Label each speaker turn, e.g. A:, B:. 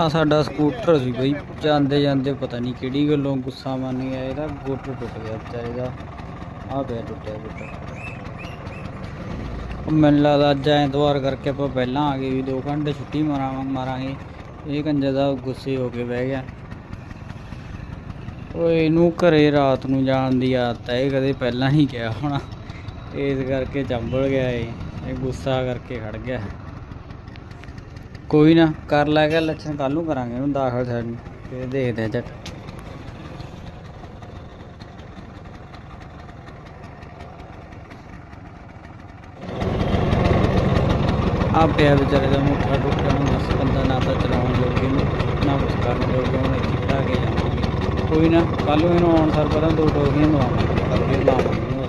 A: ਆ ਸਾਡਾ ਸਕੂਟਰ ਸੀ ਬਈ। ਜਾਂਦੇ ਜਾਂਦੇ ਪਤਾ ਨਹੀਂ ਕਿਹੜੀ ਗੱਲੋਂ ਗੁੱਸਾ ਮੰਨ ਗਿਆ, ਇਹਦਾ ਗੋਟਰ ਟੁੱਟ ਗਿਆ ਵਿਚਾਰੇ ਦਾ। ਆ ਪਿਆ ਟੁੱਟਿਆ ਗੋਟਰ ਮੈਨੂੰ ਲੱਗਦਾ ਅੱਜ ਐਤਵਾਰ ਕਰਕੇ ਆਪਾਂ ਪਹਿਲਾਂ ਆ ਗਏ ਵੀ 2 ਘੰਟੇ ਛੁੱਟੀ ਮਾਰਾਂ ਮਾਰਾਂਗੇ। ਇਹ ਕੰਜੇ ਦਾ ਗੁੱਸੇ ਹੋ ਕੇ ਬਹਿ ਗਿਆ। ਓਏ ਇਹਨੂੰ ਘਰੇ ਰਾਤ ਨੂੰ ਜਾਣ ਦੀ ਆਦਤ ਹੈ ਇਹ ਕਦੇ ਪਹਿਲਾਂ ਨਹੀਂ ਗਿਆ ਹੋਣਾ। ਇਸ ਕਰਕੇ ਚੰਬਲ ਗਿਆ ਇਹ। ਇਹ ਗੁੱਸਾ ਕਰਕੇ ਖੜ ਗਿਆ। ਕੋਈ ਨਾ, ਕਰ ਲੈ ਕੇ ਲੱਛਣ ਕੱਲ ਨੂੰ ਕਰਾਂਗੇ ਉਹਨੂੰ ਦਾਖਲ ਸਾਨੂੰ ਫਿਰ ਦੇਖਦੇ ਆ ਝਟ। ਆ ਪਿਆ ਵਿਚਾਰੇ ਦਾ ਮੁੱਠਾ ਟੁੱਟਿਆ ਨੂੰ, ਬਸ ਬੰਦਾ ਨਾ ਤਾਂ ਚਲਾਉਣ ਜੋਗੇ ਨੂੰ, ਨਾ ਕੁਛ ਕਰਨ ਜੋਗੇ ਹੁਣ ਇੱਥੇ ਖੜਾ ਕੇ ਜਾਵਾਂਗੇ। ਕੋਈ ਨਾ ਕੱਲ ਨੂੰ ਇਹਨੂੰ ਆਉਣ ਸਾਰ ਪਹਿਲਾਂ ਦੋ ਟੋਕੀਆਂ ਦਵਾਵਾਂਗੇ ਕੱਲ ਲਾਵਾਂਗੇ ਇਹਨੂੰ।